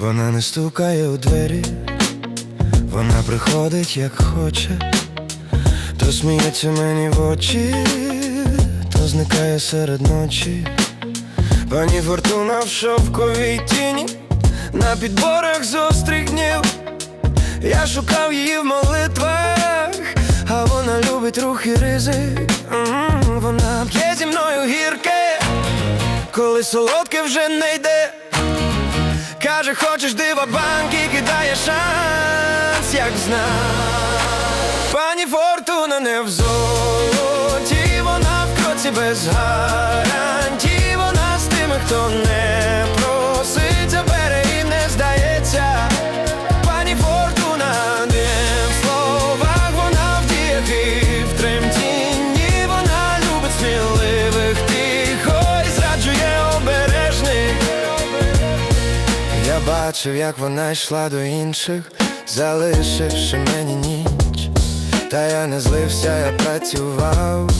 Вона не стукає у двері, вона приходить як хоче, то сміється мені в очі, то зникає серед ночі. Пані Фортуна в шовковій тіні, на підборах з острих днів. Я шукав її в молитвах, а вона любить рух і ризик. Вона п'є зі мною гірке, коли солодке вже не йде. Каже, хочеш дива банки, кидає шанс, як знав. Пані Фортуна не в золоті, вона в кроці без гарантій, вона з тими, хто не бачив, як вона йшла до інших, залишивши мені ніч. Та я не злився, я працював,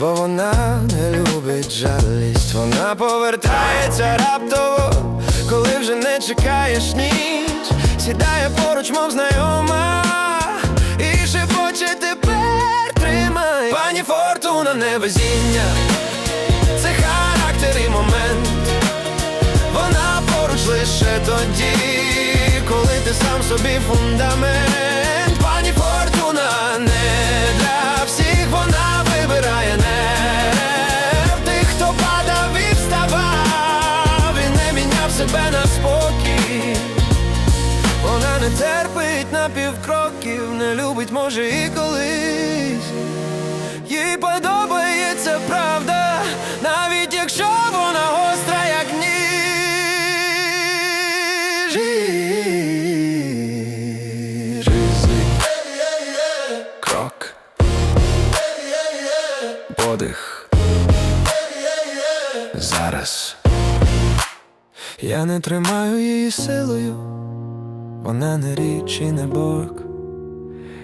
бо вона не любить жалість. Вона повертається раптово, коли вже не чекаєш ніч. Сідає поруч, мов знайома, тоді, коли ти сам собі фундамент. Пані Фортуна не для всіх, вона вибирає не тих, хто падав і вставав, і не міняв себе на спокій. Вона не терпить на півкроків, не любить, може, і колись. Їй подобається правда, Крок. Подих. Зараз. Я не тримаю її силою, вона не річ і не борг.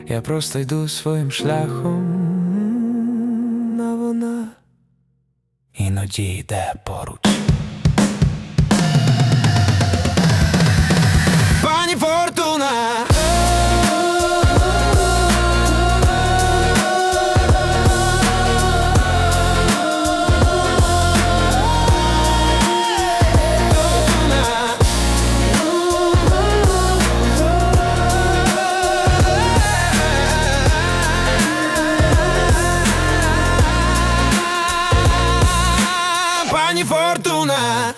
Я просто йду своїм шляхом, а вона іноді йде поруч. Пані Фортуна